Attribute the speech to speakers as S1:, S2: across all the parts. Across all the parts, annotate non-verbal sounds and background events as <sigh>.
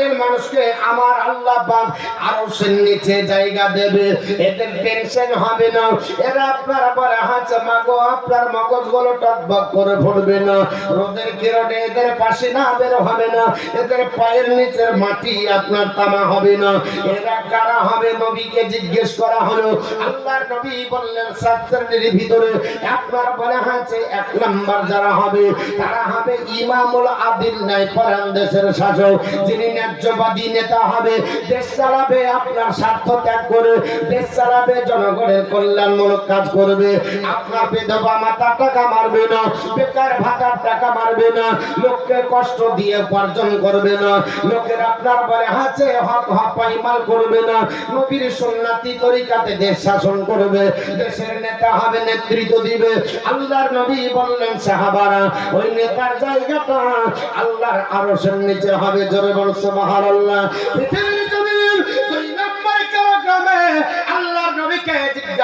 S1: শ্রেণির মানুষকে আমার আল্লাহ আরও নিচে জায়গা দেবে। এদের টেনশন হবে না। এরা আপনার পরে হাঁচে মাগো, আপনার মগজগুলো টকবক করে ফুটবে না। রোদের কিরণে এদের পাশে না বের হবে না। এদের পায়ের নিচের মাটি আপনার তামা হবে না। এরা কারা হবে নবীকে জিজ্ঞেস করা হলো। আল্লাহর নবী বললেন সাত ভিতরে আপনার বলে হাঁচে এক নাম্বার যারা হবে, তারা হবে ইমামুল আদিল নাই, পরান দেশের শাসক, যিনি ন্যায্যবাদী নেতা হবে। দেশ চালাবে, আপনার স্বার্থ ত্যাগ করে। দেশ চালাবে, জনগণের কল্যাণমূলক কাজ করবে। আপনার বিধবা মাতা টাকা মারবে না, বেকার ভাতার টাকা মারবে না, লোককে কষ্ট দিয়ে উপার্জন করবে না, লোকের আপনার বলে হাঁচে হক হক পাইমাল করবে না। নবীর সন্ন্যাতি তরিকাতে দেশ শাসন করবে। দেশের নেতা হবে, নেতৃত্ব দিবে। আল্লাহর নবী বললেন, সাহাবারা, ওই নেতার জায়গাটা আল্লাহর আরশের নিচে হবে। জোরে বল সুবহানাল্লাহ। পৃথিবীর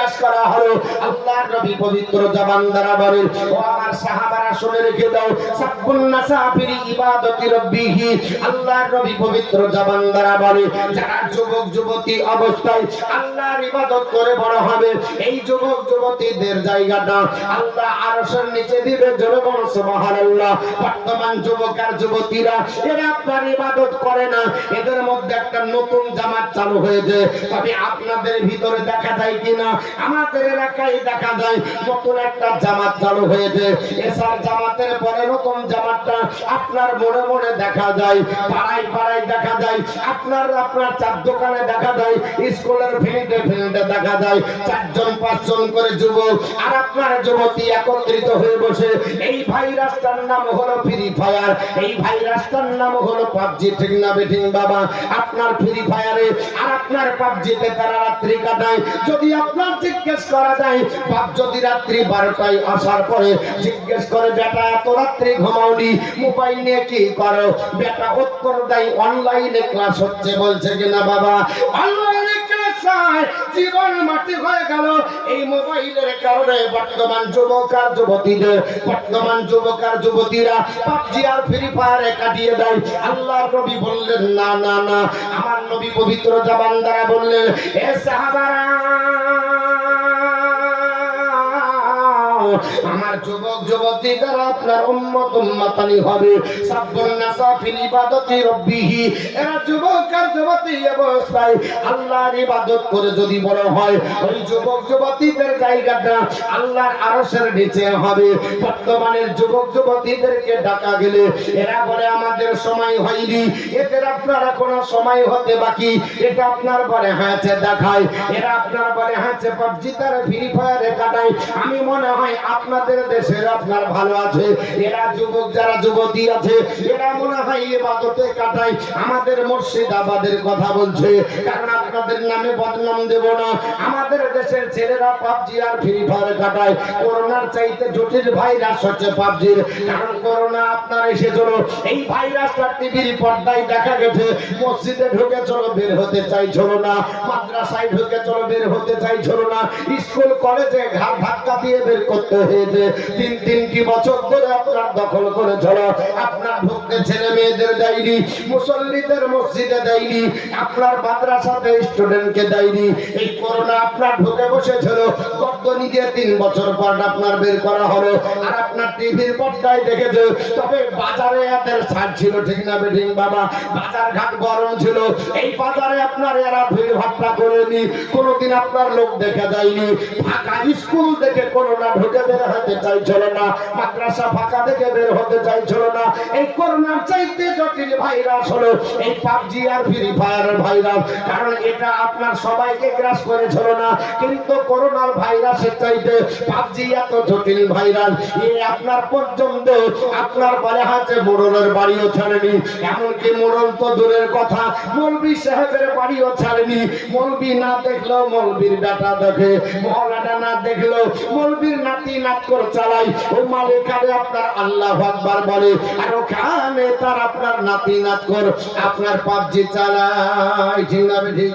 S1: জিজ্ঞাসা করা হলো, আল্লাহর নবী পবিত্র জবান দ্বারা বলেন, ও আমার সাহাবারা শুনে রেখে দাও, সাব্বুন নাসাফির ইবাদতি রাব্বিহি। আল্লাহর নবী পবিত্র জবান দ্বারা বলে, যারা যুবক, যুবতী অবস্থায় আল্লাহর ইবাদত করে বড় হবে, এই যুবক, যুবতীদের জায়গাটা আল্লাহ আরশের নিচে দিবে বলো সুবহানাল্লাহ। বর্তমান যুবক আর যুবতীরা, এরা আপনার ইবাদত করে না, এদের মধ্যে একটা নতুন জামাত চালু হয়েছে। তবে আপনাদের ভিতরে দেখা যায় কিনা আমাদের এলাকায় দেখা যায়, নতুন একটা জামাত চালু হয়েছে। এসার জামাতের পরে নতুন জামাতটা আপনার মনে মনে দেখা যায়, পাড়ায় পাড়ায় দেখা যায়, আপনার আপনার চার দোকানে দেখা যায়, স্কুলের ফিল্ডে ফিল্ডে দেখা যায়, চারজন, পাঁচজন করে যুবক আর আপনার যুবতী একত্রিত হয়ে বসে, এই ভাইরাসটার নাম হলো ফ্রি ফায়ার এই ভাইরাসটার নাম হলো পাবজি, ঠিক না বেঠিং বাবা? আপনার ফ্রি ফায়ারে আর আপনার পাবজিতে তারা রাত্রি কাটায়। যদি আপনার জিজ্ঞেস করা যায় পাপ যদি রাত্রি বারোটায় আসার পরে জিজ্ঞেস করে, বেটা, এত রাত্রি ঘুমাওনি? মোবাইল নিয়ে কি করো? বেটা উত্তর দেয়, অনলাইনে ক্লাস হচ্ছে, বলছে কিনা বাবা? অনলাইনে জীবন নবী বললেন, না না না। আমার নবী পবিত্র জবান দ্বারা বললেন, এ সাহাবারা আমার যুবক, যুবতী, যারা আপনার হবে যুবতীদেরকে ডাকা গেলে এরা আমাদের সময় হয়নি। এদের আপনার এখনও সময় হতে বাকি। এটা আপনার বলে হ্যাঁছে দেখায়। এরা আপনার বলে হ্যাঁছে পাবজি তারা ফ্রি ফায়ারে কাটায়। আমি মনে হয় আপনাদের দেশের আপনার ভালো আছে। এরা যুবক, যারা যুবতী আছে, এরা মনে হয় এবাদতে কাটায়। আমাদের মুর্শিদাবাদের কথা বলছে, কারণ আপনাদের নামে বদনাম দেব না। আমাদের দেশের ছেলেরা পাবজি আর ফ্রি ফায়ার কাটায়। করোনার চাইতে জটিল ভাইরাস হচ্ছে পাবজির। কারণ করোনা আপনার এসেছিল এই ভাইরাসটা টিভির পর্দায় দেখা গেছে। মসজিদে ঢুকে চলো, বের হতে চাইছিল না। মাদ্রাসায় ঢুকে চলো, বের হতে চাইছিল না। স্কুল, কলেজে ঘাট ধাক্কা দিয়ে বের করতে হয়েছে তিন বছর ধরে আপনার দখল করে আপনার ছেলে মেয়েদের মুসল্লিদের মসজিদে আপনার মাদ্রাসাতে স্টুডেন্টকে এই করোনা আপনার ঢুকে বসেছিল তিন বছর পর আপনার বের করা হলো, আর আপনার টিভির পর্দায় দেখেছে, তবে বাজারে এদের ছাড় ছিল ঠিক না বাবা? বাজার ঘাট গরম ছিল, এই বাজারে আপনার এরা ভিড় ভাট্টা করেনি, কোনোদিন আপনার লোক দেখা যায়নি ফাঁকা স্কুল দেখে করোনা ঢুকে বের হতে চাইছিল না, মাদ্রাসা ফাঁকা দেখে বের হতে চাইছিল না। এই করোনার চাইতে জটিল ভাইরাস হলো এই পাবজি আর ফ্রি ফায়ার ভাইরাস। কারণ এটা আপনার সবাইকে গ্রাস করেছিল না, কিন্তু করোনার ভাইরাসের চাইতে পাবজি এত জটিল ভাইরাস। এ আপনার পর্যন্ত, আপনার বলে হাতে মোড়লের বাড়িও ছাড়েনি, এমনকি মোড়ল তো দূরের কথা মৌলবি সাহেবের বাড়িও ছাড়েনি। মৌলবি না দেখলেও মৌলবির ডাটা দেখে, মহলাটা না দেখলেও মৌলবির নাতি নাত করে চালাই। ও মালিকারে আপনার আল্লাহ আকবার বলে, আর ওখানে তার আপনার নাতি নাত আপনার পাবজি চালাই ঠিক না ঠিক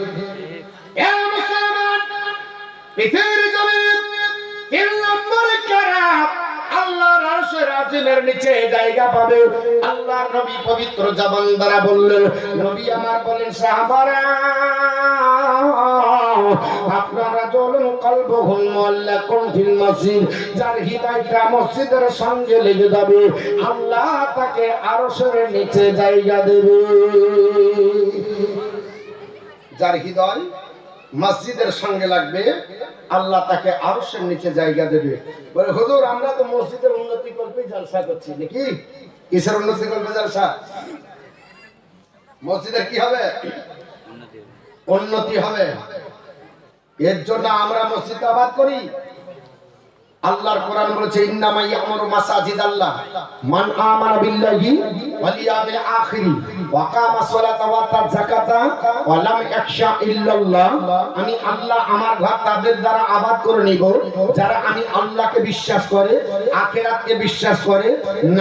S1: মুসলমান, পৃথিবীর জমিনে তিন নম্বর কারা আল্লাহর নবী পবিত্র জবান দ্বারা বললেন, নবী আমার বলেন, সাহাবারা কলবহুল মসজিদ, যার হৃদয়টা মসজিদের সঙ্গে লেগে যাবে। আল্লাহ তাকে আরশের নিচে জায়গা দেবে। যার হৃদয় মসজিদের সঙ্গে লাগবে, আল্লাহ তাকে নিচে জায়গা দেবে। বলে, হুজুর, আমরা তো মসজিদের উন্নতি করতে জলসা করছি, নাকি? কিসের উন্নতি করবে জলসা? মসজিদের কি হবে? উন্নতি হবে। এর জন্য আমরা মসজিদ আবাদ করি। আল্লাহর কোরআন বলেছে ইন্নামা ইয়ামুরু মাসাজিদ আল্লাহ মান আমানা বিল্লাহি ওয়াল ইয়াউমিল আখির ওয়া কামা সালাতা ওয়া আতা যাকাতা ওয়া লাম ইয়াখশা ইল্লাল্লাহ। আমি আল্লাহ আমার ঘর তাদের দ্বারা আবাদ করে নিব, যারা আমি আল্লাহকে বিশ্বাস করে, আখিরাতকে বিশ্বাস করে,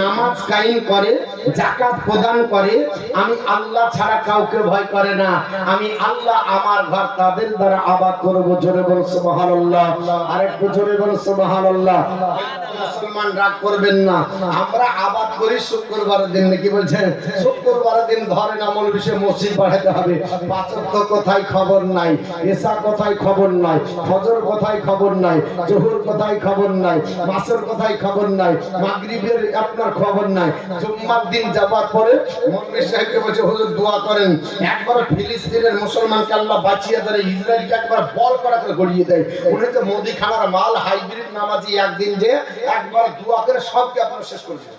S1: নামাজ কায়েম করে, যাকাত প্রদান করে। আমি আল্লাহ ছাড়া কাউকে ভয় করে না। আমি আল্লাহ আমার ঘর তাদের দ্বারা আবাদ করব। জোরে বল সুবহানাল্লাহ। আরেকটু জোরে বল সুবহানাল্লাহ। মুসলমান রাগ করবেন না। আমরা আবাদ করি শুক্রবারের দিন, নাকি বলছেন? শুক্রবারের দিন ধরেন আমল বিষয়ে মসজিদ বাড়াতে হবে। পাঁচক কোথায় খবর নাই, এসা কোথায় খবর নাই, ফজর কোথায় খবর নাই, জহুর কোথায় খবর নাই, মাসের কোথায় খবর নাই, মাগরিবের আপনার খবর নাই। জুম্মার দিন যাবার পরে মন্দির সাহেবকে বলছে, হুজুর, দোয়া করেন। একবার ফিলিস্তিনের মুসলমানকে আল্লাহ বাঁচিয়ে ধরে ইসরায়েলকে একবার বল করা করে গড়িয়ে দেয়। উনি তো মোদি খানার মাল, হাইব্রিড নামাজি একদিন যে একবার দোয়া করে সবকে আপনার শেষ করেছে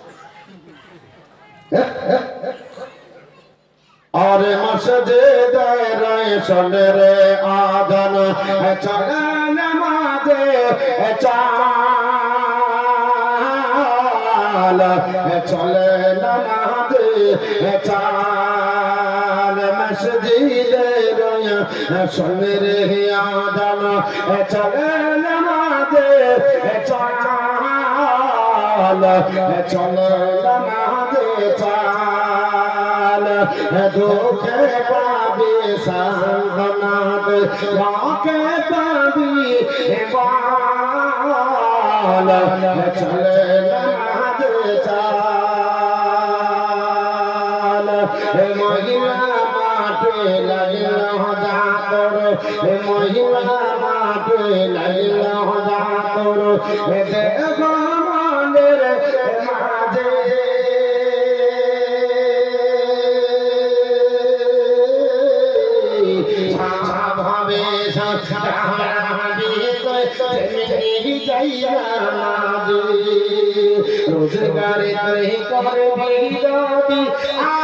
S1: আরে মসজে দাঁড়ায় চলে রে আদান চলে নামাজে চাল চলে নামাজে চাল চলে রে আদান চলে নামাজে চাল চলে চাল। দুঃখে পাবি সাধনাত রাকে পাবি বাল চলে কর হে মহিলা মাঠে লাগিল হদা কর দেব মনের মাঝে ভাবে রোজগারে করে করে বিরোধী আখেরাতের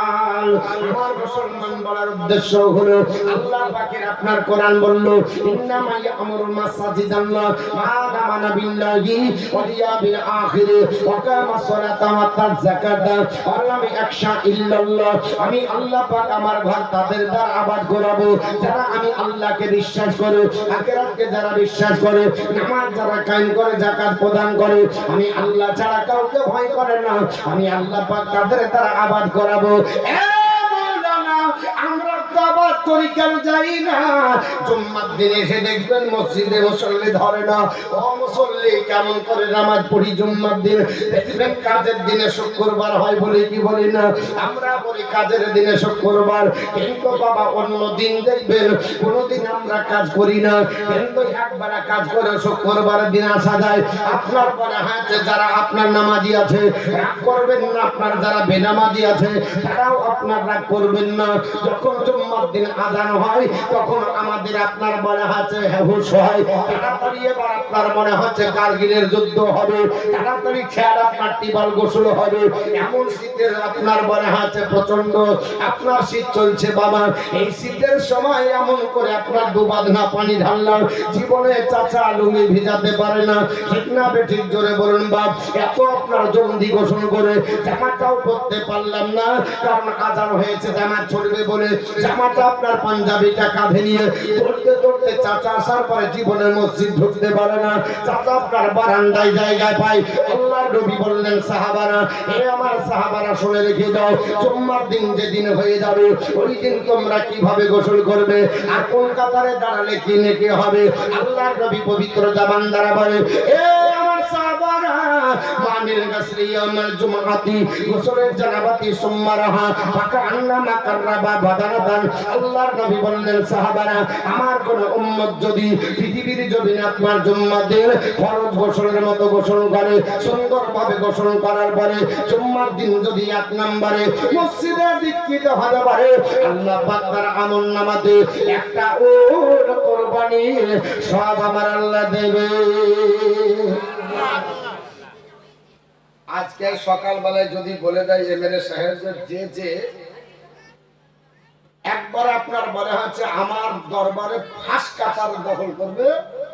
S1: আমি আল্লাহ পাক আমার ঘর তাদের দ্বারা আবাদ করাবো, যারা আমি আল্লাহকে বিশ্বাস করে যারা বিশ্বাস করে, নামাজ যারা কায়েম করে প্রদান করে, আমি আল্লাহ ছাড়া কাউকে ভয় করে না। আমি আল্লাহ পাক তাদের দ্বারা আবাদ করাবো। মাওলানা, আমরা তো আবাদ করি কেন যাই না। জুম্মার দিন এসে দেখবেন মসজিদে মুসল্লি ধরে না। ও মুসল্লি কেমন করে নামাজ পড়ি জুম্মার দিন? দেখবেন কাজের দিনে শুক্রবার হয় বলে কি বলি না? আমরা বলি কাজের দিনে শুক্রবার। কিন্তু বাবা অন্য দিন দেখবেন কোনোদিন আমরা কাজ করি না। কিন্তু একবার কাজ করে শুক্রবার দিন আসা যায়। আপনার পরে হাতে যারা আপনার নামাজি আছে রাগ করবেন না। আপনার যারা বেনামাজি আছে তারাও আপনার রাগ করবেন না। যখন দিন হয়, তখন আমাদের আপনার মনে হচ্ছে হয়। তাড়াতাড়ি এবার আপনার মনে হচ্ছে যুদ্ধ হবে। তাড়াতাড়ি খেয়াল আপনার টিবাল গোসল হবে। এমন শীতের আপনার মনে হচ্ছে প্রচণ্ড আপনার শীত চলছে বাবা। এই শীতের সময় এমন করে আপনার পানি ঢাললাম। জীবনে চাচা লুঙ্গি ভিজাতে পারে না। ঠিক না বেঠিক জোরে বলুন বাপ, এত আপনার জলদি গোসল করে জামাটাও পরতে পারলাম না। কারণ আজান হয়েছে জামা ছড়বে বলে জামাটা আপনার পাঞ্জাবিটা কাঁধে নিয়ে চাচা আসার পরে মসজিদ ঢুকতে পারে না। চাচা আপনার বারান্দায় জায়গায় বললেন, সাহাবারা, হে আমার সাহাবারা, শুনে রেখে দাও। জুম্মার দিন যেদিন হয়ে যাবে, ওই দিন তোমরা কীভাবে গোসল করবে? আর কোন দাঁড়ালে কি নেকি হবে? আল্লাহর নবী পবিত্র জামান বলে, এ মামিল গাসলি ইয়াউমাল জুমআতি, গোসলের জানাবাতি সুম্মারাহা, ফাকা আন্নামা কাররাবা বাদানাদান আল্লাহর নবী বললেন, সাহাবারা, আমার কোন উম্মত যদি পৃথিবীর যদি আপনার জুম্মাদের ফরজ গোসলের মতো গোসল করে, সুন্দরভাবে গোসল করার পরে জুম্মার দিন যদি এক নম্বরে মসজিদে দীক্ষিত হতে পারে আল্লাহ পাক তার আমল নামাতে একটা ওর কোরবানি সব আমার আল্লাহ দেবে। আজকে সকালবেলায় যদি বলে দেয় এমএলএ সাহেবদের, যে যে, একবার আপনার মনে হচ্ছে আমার দরবারে ফাঁস কাটার দখল করবে,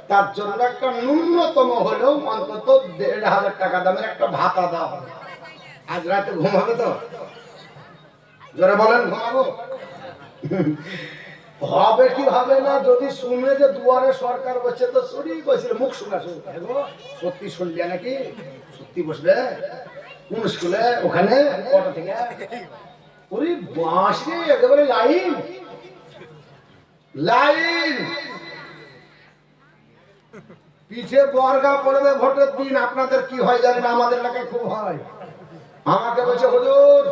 S1: তার জন্য একটা ন্যূনতম হলেও অন্তত দেড় হাজার টাকা দামের একটা ভাতা দেওয়া হবে। আজ রাতে ঘুমাবে তো? জোরে বলেন, ঘুমাবো? হবে কি হবে না, যদি শুনে যে দুয়ারে সরকার বসছে, তো শুনি বসলে মুখ শোনা শুরু সত্যি শুনলে নাকি? সত্যি বসবে কোন স্কুলে? ওখানে? ওরে বাঁশি একেবারে লাইন। লাইন। পিছে বর্গা পড়বে ভোটের দিন, আপনাদের কি হয় জানেন আমাদের এলাকায় খুব হয়। আমাকে বলছে, হুজুর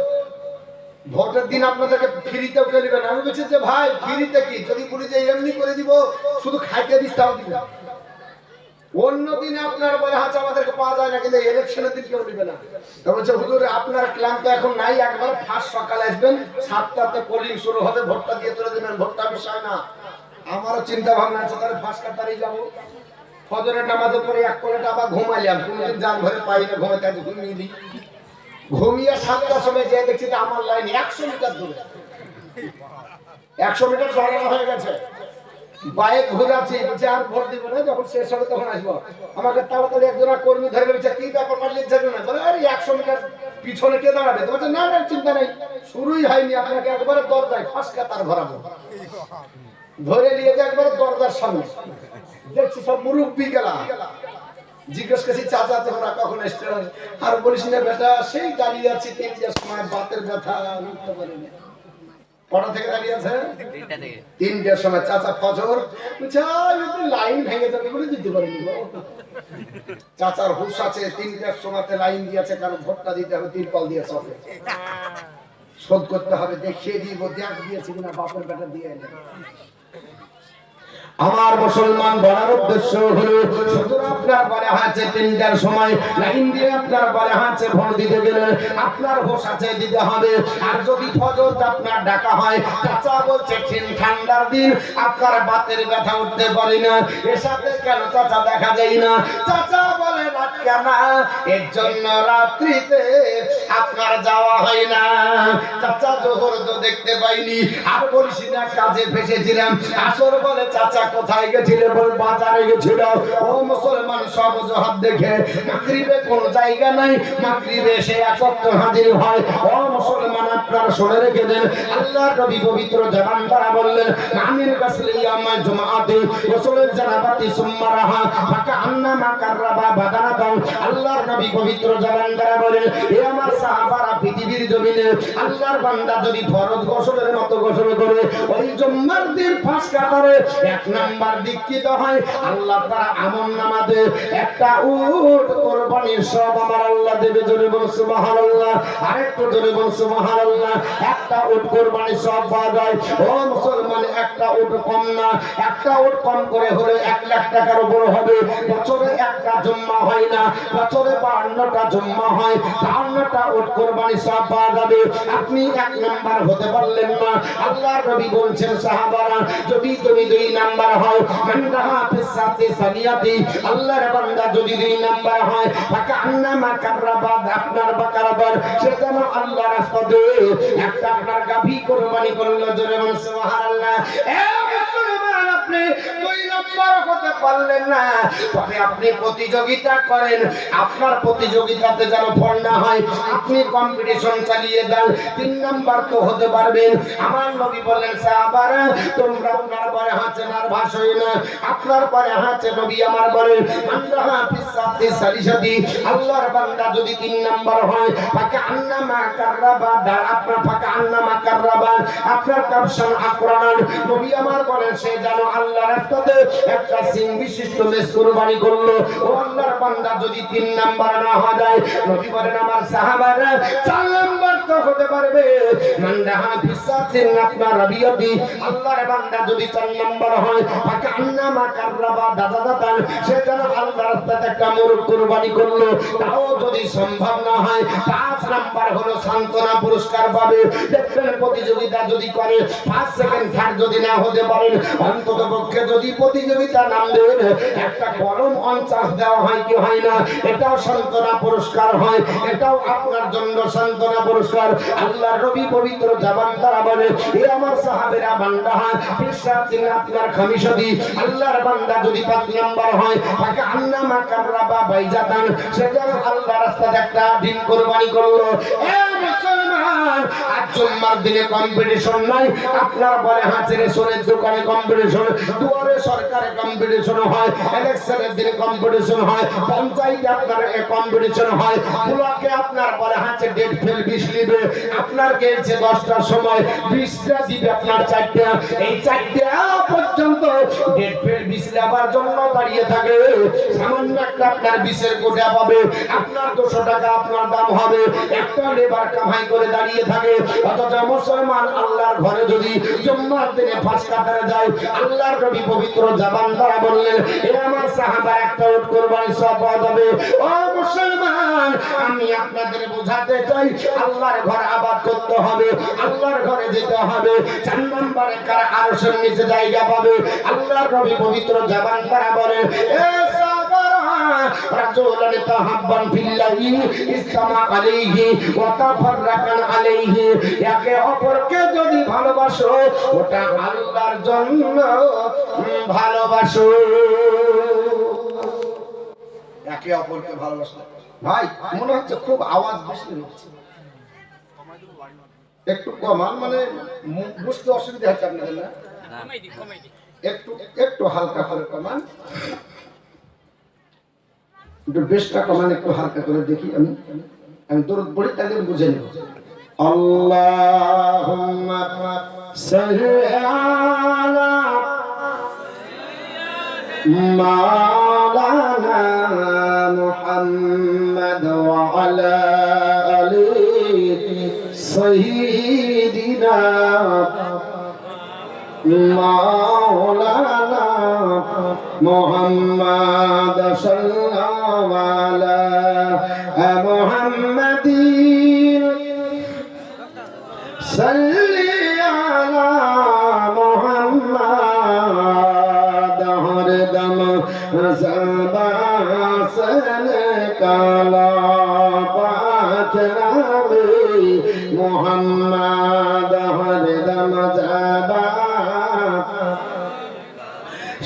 S1: ভোটের দিন আপনাদেরকে ফ্রিতেও কে নেবেন আমি বলছি যে ভাই, ফ্রিতে কি? যদি বলি যে এমনি করে দিব, শুধু খাইতে দিস, তাও দিব। অন্য দিনে আপনার বলে হাতে আমাদেরকে পাওয়া যায় না, কিন্তু ইলেকশনের দিন কেউ নেবে না। বলছে, হুজুর, আপনার ক্লান্ত এখন নাই, একবার ফার্স্ট সকালে আসবেন, সাতটাতে পোলিং শুরু হবে, ভোটটা দিয়ে তুলে দেবেন, ভোটটা বিষয় না। আমারও চিন্তা ভাবনা আছে, তাহলে ফার্স্ট কাতারেই যাব। ফজরের নামাজের পরে এক কোলেটা আবার ঘুমাইলাম, কোনদিন যান ঘরে পাই না ঘুমাতে ঘুমিয়ে দিই। ঘুমিয়ে সাতটার সময় যে দেখছি আমার লাইন একশো মিটার দূরে। একশো মিটার সরানো হয়ে গেছে। বাইক ঘুরাচ্ছি বলছে, আর ভোট দিব না, যখন শেষ হবে তখন আসব। আমাকে তাড়াতাড়ি একজন কর্মী ধরে বলছে, কি ব্যাপার, পারলে যাবে না? বলে, আরে, একশো মিটার পিছনে কে দাঁড়াবে? তো বলছে, না না, চিন্তা নেই, শুরুই হয়নি, আপনাকে একবারে দরজায় ফাঁস কাতার ভরাবো ধরে নিয়ে একবারে দরজার সামনে। দেখছি সব মুরব্বী গেলা জিজ্ঞেস করছি চাচা তোমরা কখন এসছে? আর বলিস না বেটা সেই দাঁড়িয়ে আছি তিনটার সময় বাতের ব্যথা উঠতে পারিনি কটা থেকে দাঁড়িয়ে আছে? তিনটার সময় চাচা ফজর। বলছে, "আয়, একটু লাইন ভেঙে যাবে বলে দিতে পারিনি চাচার হুশ আছে তিনটার সময়তে লাইন দিয়েছে কারণ ভোটটা দিতে হবে তিরপাল দিয়ে চকে <laughs> শোধ করতে হবে দেখিয়ে দিব দেখ দিয়েছে কিনা বাপের বেটা দিয়ে এনে। আমার মুসলমান বলার উদ্দেশ্য হলো শুধু আপনার বলে আছে তিনটার সময়, লাইন দিয়ে আপনার বলে আছে ভোট দিতে গেলে আপনার হোশ আছে দিতে হবে। আর যদি ফজর আপনার ডাকা হয়, চাচা বলছে ঠিক ঠান্ডার দিন, আপনার বাতের ব্যথা উঠতে পারি না। এর সাথে কেন চাচা দেখা যায় না? চাচা বলে, রাত কেন? এর জন্য রাত্রিতে আপনার যাওয়া হয় না। চাচা জোহর তো দেখতে পাইনি। আর বলিস না, কাজে ফেসেছিলাম। আসর বলে, চাচা কোথায় গেছিলে বল? বাজারে গেছিল। ও মুসলমান, সব জহাব দেখে মাগরিবে কোন জায়গা নাই। মাগরিবে সে একত্র হাজির হয়। ও মুসলমান, আপনারা শুনে রেখে দেন। আল্লাহর নবী পবিত্র জবান দ্বারা বললেন আমিন কাসলি ইয়ামাল জুমাআতি রাসূলের জানাবাতি সুম্মা রাহা, ফাকা আন্নামা কাররাবা বাদানাতান আল্লাহর নবী পবিত্র জবান দ্বারা বলেন, এ আমার সাহাবারা পৃথিবীর জমিনে, আল্লাহর বান্দা যদি ফরজ গোসলের মতো গোসল করে, ওই জুম্মার দিন ফাঁস কাটারে এক নাম্বার দীক্ষিত হয়, আল্লাহ তারা আমন নামাতে একটা উট কোরবানির সব আমার আল্লাহ দেবে। জোরে বল সুবহানাল্লাহ। আরেকটু জোরে বল সুবহানাল্লাহ। একটা উট কোরবানির সব যায়। ও মুসলমান, একটা উট কম না। একটা উট কম করে হলে এক লাখ টাকার উপর হবে। বছরে একটা জম্মা হয় না। বছরে বাহান্নটা জম্মা হয়। বাহান্নটা উট কোরবানি সব পাওয়া যাবে। আপনি এক নাম্বার হতে পারলেন না। আল্লাহ নবী বলছেন, সাহাবারা, যদি তুমি দুই নাম্বার হও হয়। রাহা ফিস সাতি সানিয়াতি। আল্লাহর বান্দা যদি দুই নাম্বার হয় ফাকা আন্নামা কাররাবাদ আপনার বাকারাবার সে যেন আল্লাহর রাস্তাতে একটা আপনার গাভী কোরবানি করল, জোরে সুবহানাল্লাহ। এ তবে আপনি প্রতিযোগিতা করেন। আপনার প্রতিযোগিতাতে যেন হয়, আপনি কম্পিটিশন চালিয়ে যান। তিন নাম্বার তো হতে পারবেন। আমার নবী বললেন, সাহাবারা, তোমরা আপনার পরে হাঁচে আর ভাষই না। আপনার পরে হাঁচে নবী আমার বলেন আমরা হাফিজ সাথে সারিসাদি আল্লাহর বান্দা যদি তিন নাম্বার হয়, ফাঁকা আন্নামা কাররাবা আপনার ফাঁকা কাররাবা, আপনার কাপশন নবী আমার বলেন সে যেন আল্লাহর রাস্তাতে একটা সিং বিশিষ্ট মেস কুরবানি করল। ও আল্লাহর বান্দা যদি তিন নাম্বার না হয় যায়, নবী বলেন, আমার সাহাবারা চার নাম্বার তো হতে পারবে। রাবিয়াতি। আল্লাহর বান্দা যদি চার নাম্বার হয় ফাঁকা আন্নামা কাররাবা দাদা সে যেন রাস্তাতে একটা কুরবানি করল। তাও যদি সম্ভব না হয়, পাঁচ নাম্বার হলো সান্ত্বনা পুরস্কার পাবে। দেখবেন প্রতিযোগিতা যদি করে ফার্স্ট সেকেন্ড থার্ড যদি না হতে পারেন অন্তত পক্ষে যদি প্রতিযোগিতা নাম দেন। একটা কলম অনচার্জ দেওয়া হয় কি হয় না? এটাও সান্ত্বনা পুরস্কার হয়। এটাও আপনার জন্য সান্ত্বনা পুরস্কার। আল্লাহ রবি পবিত্র জাবান দ্বারা বলে, এ আমার সাহাবেরা, বান্দা হয় আপনার খামিসদি আল্লাহর বান্দা যদি পাঁচ নাম্বার হয়, তাকে সে যেন আল্লাহ একটা দিন কোরবানি করল। এ কম্পিটিশন নাই। আপনার বলে সোনের দোকানে কম্পিটিশন দুয়ারে সরকারে কম্পিটিশন হয় ইলেকশনের দিনে কম্পিটিশন হয়, পঞ্চায়েতে আপনার কম্পিটিশন হয়, ব্লকে আপনার বলে ডেট ফেল বিশ আপনার গেছে দশটার সময়, বিশটা দিবে আপনার চারটা, এই চারটা পর্যন্ত ডেট ফেল বিশ লেবার জন্য দাঁড়িয়ে থাকে। সামান্য একটা আপনার বিশের কোটা পাবে, আপনার দুশো টাকা আপনার দাম হবে, একটা লেবার কামাই করে দাঁড়িয়ে থাকে, অথচ মুসলমান আল্লাহর ঘরে যদি জুম্মার দিনে ফাঁস কাটারে যায়, আল্লাহর নবী পবিত্র জাবান দ্বারা বললেন, এ আমার সাহাবা একটা উট কোরবানি সব যাবে। ও মুসলমান, আমি আপনাদের বোঝাতে চাই, আল্লাহর ঘর আবাদ করতে হবে, আল্লাহর ঘরে যেতে হবে, চার নম্বরে কার আরশের নিচে জায়গা পাবে? আল্লাহর নবী পবিত্র জাবান দ্বারা বলেন রাজুলান তাহাব্বান ফিল্লাহি ইসতামা আলাইহি ওয়া তাফাররাকান আলাইহি। একে অপরকে যদি ভালোবাসো ওটা আল্লাহর জন্য ভালোবাসো। একে অপরকে ভালোবাসো ভাই মনে হচ্ছে খুব আওয়াজ বেশি হচ্ছে। একটু কমান মানে বুঝতে অসুবিধা হচ্ছে আপনাদের না? একটু একটু হালকা করে কমান। একটু বেশটা কমান একটু হালকা করে দেখি আমি। আমি দরদ পড়ি, তাদের বুঝে নেব। আল্লাহুম্মা সাল্লি আলা মাওলানা মুহাম্মদ ওয়া আলা মাওলানা মোহাম্মদ মোহাম্মদিন মোহাম্মদ হরদম সবাসন কালা পাখরামি মোহাম্মদ হরদম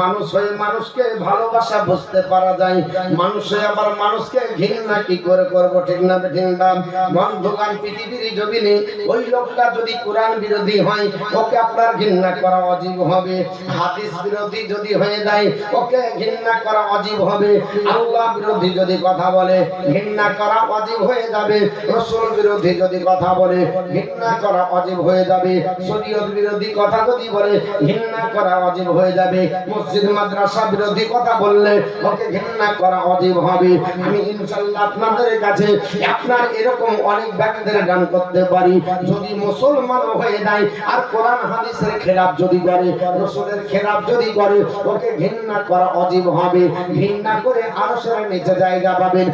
S1: মানুষ হয়ে মানুষকে ভালোবাসা বুঝতে পারা যায়। মানুষ আবার মানুষকে ঘৃণা কি করে করব? ঠিক না ঠিক না বন্ধুগান পৃথিবীর জমিনে ওই লোকটা যদি কোরআন বিরোধী হয়, ওকে আপনার ঘৃণা করা অজীব হবে। হাদিস বিরোধী যদি হয়ে যায়, ওকে ঘৃণা করা অজীব হবে। আল্লাহ বিরোধী যদি কথা বলে, ঘৃণা করা অজীব হয়ে যাবে। রসুল বিরোধী যদি কথা বলে, ঘৃণা করা অজীব হয়ে যাবে। শরীয়ত বিরোধী কথা যদি বলে, ঘৃণা করা অজীব হয়ে যাবে। মসজিদ, মাদ্রাসা বিরোধী কথা বললে ওকে ঘৃণা করা অজীব হবে। আমি ইনশাল্লাহ আপনাদের কাছে আপনার এরকম অনেক ব্যক্তিদের গান করতে পারি। যদি মুসলমান হয়ে যায় আর কোরআন, হাদিসের খেলাফ যদি করে, রসুলের খেলাফ যদি করে, ওকে ঘৃণা করা অজীব হবে। ঘৃণা করে আরশের নিচে জায়গা পাবেন।